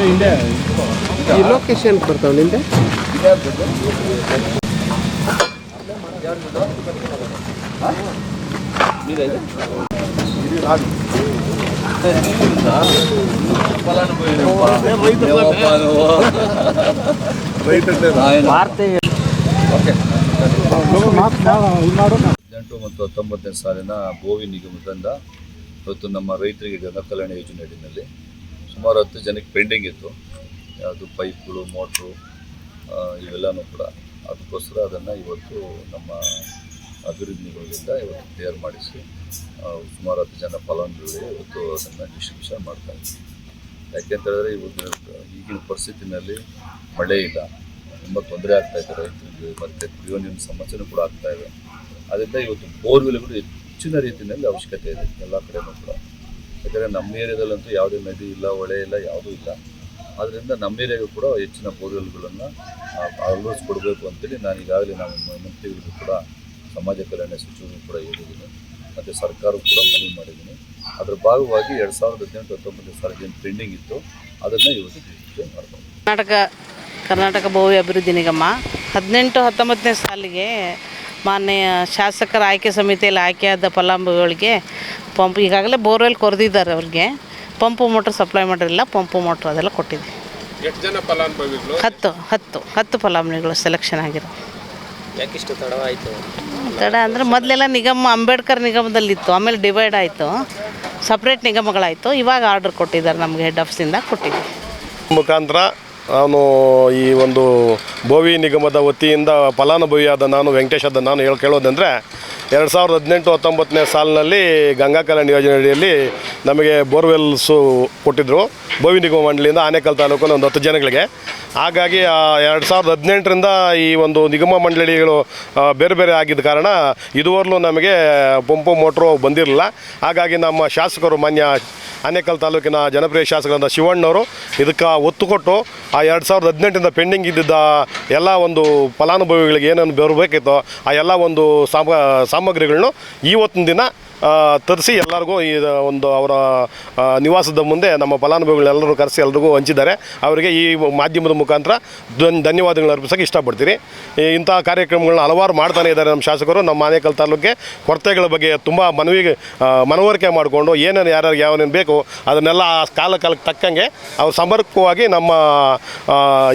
ಹಿಂದೆ ಈ ಲೊಕೇಶನ್ ಬರ್ತಾವ ನಿಂದೆ? ಓಕೆ ಹದಿನೆಂಟು ಮತ್ತು ಹತ್ತೊಂಬತ್ತನೇ ಸಾಲಿನ ಗೋವಿ ನಿಗಮದಿಂದ ಇವತ್ತು ನಮ್ಮ ರೈತರಿಗೆ ಗಂಗಾ ಕಲ್ಯಾಣ ಯೋಜನೆ ಅಡಿನಲ್ಲಿ ಸುಮಾರು ಹತ್ತು ಜನಕ್ಕೆ ಪೆಂಡಿಂಗ್ ಇತ್ತು. ಯಾವುದು ಪೈಪ್ಗಳು, ಮೋಟ್ರು ಇವೆಲ್ಲನೂ ಕೂಡ ಅದಕ್ಕೋಸ್ಕರ ಅದನ್ನು ಇವತ್ತು ನಮ್ಮ ಅಭಿವೃದ್ಧಿ ನಿಗಮದಿಂದ ಇವತ್ತು ಕ್ಲಿಯರ್ ಮಾಡಿಸಿ ಸುಮಾರು ಹತ್ತು ಜನ ಫಲಾನುಭವಿಗಳಿಗೆ ಇವತ್ತು ಅದನ್ನು ಡಿಸ್ಟ್ರಿಬ್ಯೂಷನ್ ಮಾಡ್ತಾ ಇದ್ದೀವಿ ಯಾಕೆಂತ ಹೇಳಿದ್ರೆ ಇವತ್ತು ಈಗಿನ ಪರಿಸ್ಥಿತಿನಲ್ಲಿ ಮಳೆ ಇಲ್ಲ. ತುಂಬ ತೊಂದರೆ ಆಗ್ತಾ ಇದೆ ರೈತರಿಗೆ ಮತ್ತು ಕುಡಿಯೋ ನೀರಿನ ಸಮಸ್ಯೆನೂ ಕೂಡ ಆಗ್ತಾ ಇದೆ. ಅದರಿಂದ ಇವತ್ತು ಬೋರ್ವೆಲ್ಗಳು ಹೆಚ್ಚಿನ ರೀತಿಯಲ್ಲಿ ಅವಶ್ಯಕತೆ ಇದೆ ಎಲ್ಲ ಕಡೆನೂ ಕೂಡ. ಯಾಕಂದರೆ ನಮ್ಮ ಏರಿಯಾದಲ್ಲಂತೂ ಯಾವುದೇ ನದಿ ಇಲ್ಲ, ಹೊಳೆ ಇಲ್ಲ, ಯಾವುದೂ ಇಲ್ಲ. ಆದ್ದರಿಂದ ನಮ್ಮ ಏರಿಯಾಗೂ ಕೂಡ ಹೆಚ್ಚಿನ ಬೋರ್ವೆಲ್ಗಳನ್ನು ಅಳವಡಿಸ್ಕೊಡ್ಬೇಕು ಅಂತೇಳಿ ನಾನು ಈಗಾಗಲೇ ನಾವು ಮ- ಮಂತ್ರಿಗಳಿಗೂ ಕೂಡ ಸಮಾಜ ಕಲ್ಯಾಣ ಸಚಿವರು ಕೂಡ ಹೇಳಿದ್ದೀನಿ. ಮತ್ತು ಸರ್ಕಾರಕ್ಕೂ ಕೂಡ ಮನವಿ ಮಾಡಿದ್ದೀನಿ. ಅದರ ಭಾಗವಾಗಿ ಎರಡು ಸಾವಿರದ ಹದಿನೆಂಟು ಹತ್ತೊಂಬತ್ತು ಸಾಲಿಗೆ ಏನು ಪೆಂಡಿಂಗ್ ಇತ್ತು ಅದನ್ನು ಇವತ್ತು ಮಾಡ್ಕೊಂಡು ಕರ್ನಾಟಕ ಕರ್ನಾಟಕ ಭವ್ಯ ಅಭಿವೃದ್ಧಿ ನಿಗಮ. ಹದಿನೆಂಟು ಹತ್ತೊಂಬತ್ತನೇ ಸಾಲಿಗೆ ಮಾನ್ಯ ಶಾಸಕರ ಆಯ್ಕೆ ಸಮಿತಿಯಲ್ಲಿ ಆಯ್ಕೆಯಾದ ಫಲಾನುಭವಿಗಳಿಗೆ ಪಂಪ್ ಈಗಾಗಲೇ ಬೋರ್ವೆಲ್ ಕೊರೆದಿದ್ದಾರೆ ಅವ್ರಿಗೆ. ಪಂಪು ಮೋಟ್ರ್ ಸಪ್ಲೈ ಮಾಡಿರಲಿಲ್ಲ ಪಂಪು ಮೋಟ್ರ್ ಅದೆಲ್ಲ ಕೊಟ್ಟಿದ್ವಿ ಎಷ್ಟು ಜನ ಫಲಾನುಭವಿಗಳು ಹತ್ತು ಹತ್ತು ಹತ್ತು ಫಲಾನುಭವಿಗಳು ಸೆಲೆಕ್ಷನ್ ಆಗಿರೋ. ಯಾಕಿಷ್ಟು ತಡವಾಯಿತು ತಡ ಅಂದರೆ ಮೊದಲೆಲ್ಲ ನಿಗಮ ಅಂಬೇಡ್ಕರ್ ನಿಗಮದಲ್ಲಿತ್ತು ಆಮೇಲೆ ಡಿವೈಡ್ ಆಯಿತು. ಸಪ್ರೇಟ್ ನಿಗಮಗಳಾಯಿತು ಇವಾಗ ಆರ್ಡರ್ ಕೊಟ್ಟಿದ್ದಾರೆ ನಮಗೆ ಹೆಡ್ ಆಫೀಸಿಂದ ಕೊಟ್ಟಿದ್ದೀವಿ ಮುಖಾಂತರ ನಾನು ಈ ಒಂದು ಭೋವಿ ನಿಗಮದ ವತಿಯಿಂದ ಫಲಾನುಭವಿಯಾದ ನಾನು ವೆಂಕಟೇಶ್ ಅದ ನಾನು ಹೇಳಿ ಕೇಳೋದಂದರೆ, ಎರಡು ಸಾವಿರದ ಹದಿನೆಂಟು ಹತ್ತೊಂಬತ್ತನೇ ಸಾಲಿನಲ್ಲಿ ಗಂಗಾ ಕಲ್ಯಾಣ ಯೋಜನೆ ಅಡಿಯಲ್ಲಿ ನಮಗೆ ಬೋರ್ವೆಲ್ಸು ಕೊಟ್ಟಿದ್ದರು ಬೋವಿ ನಿಗಮ ಮಂಡಳಿಯಿಂದ ಆನೇಕಲ್ ತಾಲೂಕಲ್ಲಿ ಒಂದು ಹತ್ತು ಜನಗಳಿಗೆ. ಹಾಗಾಗಿ ಎರಡು ಸಾವಿರದ ಹದಿನೆಂಟರಿಂದ ಈ ಒಂದು ನಿಗಮ ಮಂಡಳಿಗಳು ಬೇರೆ ಬೇರೆ ಆಗಿದ್ದ ಕಾರಣ ಇದುವರೆಗೂ ನಮಗೆ ಪಂಪು ಮೋಟ್ರು ಬಂದಿರಲಿಲ್ಲ. ಹಾಗಾಗಿ ನಮ್ಮ ಶಾಸಕರು ಮಾನ್ಯ ಆನೇಕಲ್ ತಾಲೂಕಿನ ಜನಪ್ರಿಯ ಶಾಸಕರಾದ ಶಿವಣ್ಣವರು ಇದಕ್ಕೆ ಒತ್ತು ಕೊಟ್ಟು, ಆ ಎರಡು ಸಾವಿರದ ಹದಿನೆಂಟರಿಂದ ಪೆಂಡಿಂಗ್ ಇದ್ದಿದ್ದ ಎಲ್ಲ ಒಂದು ಫಲಾನುಭವಿಗಳಿಗೆ ಏನೇನು ಬರಬೇಕಿತ್ತೋ, ಆ ಎಲ್ಲ ಒಂದು ಸಾಮ, ಸಾಮಗ್ರಿಗಳನ್ನು ಇವತ್ತಿನ ದಿನ ತರಿಸಿ ಎಲ್ಲರಿಗೂ ಈ ಒಂದು ಅವರ ನಿವಾಸದ ಮುಂದೆ ನಮ್ಮ ಫಲಾನುಭವಿಗಳೆಲ್ಲರೂ ಕರೆಸಿ ಎಲ್ರಿಗೂ ಹಂಚಿದ್ದಾರೆ. ಅವರಿಗೆ ಈ ಮಾಧ್ಯಮದ ಮುಖಾಂತರ ಧನ್ ಧನ್ಯವಾದಗಳು ಅರ್ಪಿಸೋಕೆ ಇಷ್ಟಪಡ್ತೀನಿ. ಇಂಥ ಕಾರ್ಯಕ್ರಮಗಳನ್ನ ಹಲವಾರು ಮಾಡ್ತಾನೆ ಇದ್ದಾರೆ ನಮ್ಮ ಶಾಸಕರು. ನಮ್ಮ ಆನೇಕಲ್ ತಾಲೂಕಿಗೆ ಕೊರತೆಗಳ ಬಗ್ಗೆ ತುಂಬ ಮನವಿ ಮನವರಿಕೆ ಮಾಡಿಕೊಂಡು ಏನೇನು ಯಾರ್ಯಾರಿಗೆ ಯಾವನೇನು ಬೇಕು ಅದನ್ನೆಲ್ಲ ಆ ಕಾಲ, ಕಾಲಕ್ಕೆ ತಕ್ಕಂಗೆ ಅವ್ರು ಸಮರ್ಪಕವಾಗಿ ನಮ್ಮ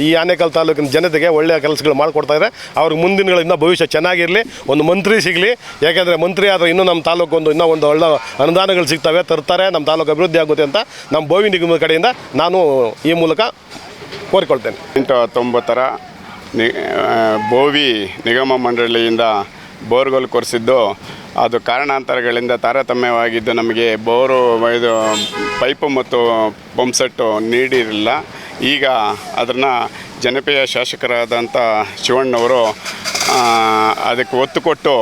ಈ ಆನೇಕಲ್ ತಾಲೂಕಿನ ಜನತೆಗೆ ಒಳ್ಳೆಯ ಕೆಲಸಗಳು ಮಾಡಿಕೊಡ್ತಾ ಇದ್ದಾರೆ. ಅವ್ರಿಗೆ ಮುಂದಿನಗಳಿಂದ ಭವಿಷ್ಯ ಚೆನ್ನಾಗಿರಲಿ, ಒಂದು ಮಂತ್ರಿ ಸಿಗಲಿ. ಯಾಕೆಂದರೆ ಮಂತ್ರಿ ಆದರೆ ಇನ್ನೂ ನಮ್ಮ ತಾಲೂಕು ಒಂದು ಇನ್ನೂ ಒಂದು ಒಳ್ಳೆ ಅನುದಾನಗಳು ಸಿಗ್ತವೆ, ತರ್ತಾರೆ, ನಮ್ಮ ತಾಲೂಕು ಅಭಿವೃದ್ಧಿ ಆಗುತ್ತೆ ಅಂತ ನಮ್ಮ ಬೋವಿ ನಿಗಮದ ಕಡೆಯಿಂದ ನಾನು ಈ ಮೂಲಕ ಕೋರಿಕೊಳ್ತೇನೆ. ಎಂಟು ಹತ್ತೊಂಬತ್ತರ ನಿ ಬೋವಿ ನಿಗಮ ಮಂಡಳಿಯಿಂದ ಬೋರ್ವೆಲ್ ಕೊರೆಸಿದ್ದು, ಅದು ಕಾರಣಾಂತರಗಳಿಂದ ತಾರತಮ್ಯವಾಗಿದ್ದು ನಮಗೆ ಬೋರು, ಇದು ಪೈಪು ಮತ್ತು ಪಂಪ್ ಸೆಟ್ಟು ನೀಡಿರಲಿಲ್ಲ. ಈಗ ಅದನ್ನು ಜನಪ್ರಿಯ ಶಾಸಕರಾದಂಥ ಶಿವಣ್ಣವರು ಅದಕ್ಕೆ ಒತ್ತು ಕೊಟ್ಟು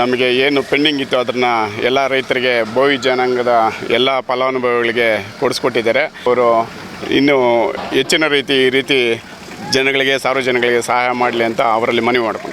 ನಮಗೆ ಏನು ಪೆಂಡಿಂಗ್ ಇತ್ತು ಅದನ್ನು ಎಲ್ಲ ರೈತರಿಗೆ ಬೋವಿ ಜನಾಂಗದ ಎಲ್ಲ ಫಲಾನುಭವಿಗಳಿಗೆ ಕೊಡಿಸ್ಕೊಟ್ಟಿದ್ದಾರೆ. ಅವರು ಇನ್ನೂ ಹೆಚ್ಚಿನ ರೀತಿ ಈ ರೀತಿ ಜನಗಳಿಗೆ, ಸಾರ್ವಜನಿಕರಿಗೆ ಸಹಾಯ ಮಾಡಲಿ ಅಂತ ಅವರಲ್ಲಿ ಮನವಿ ಮಾಡ್ಕೊತೀವಿ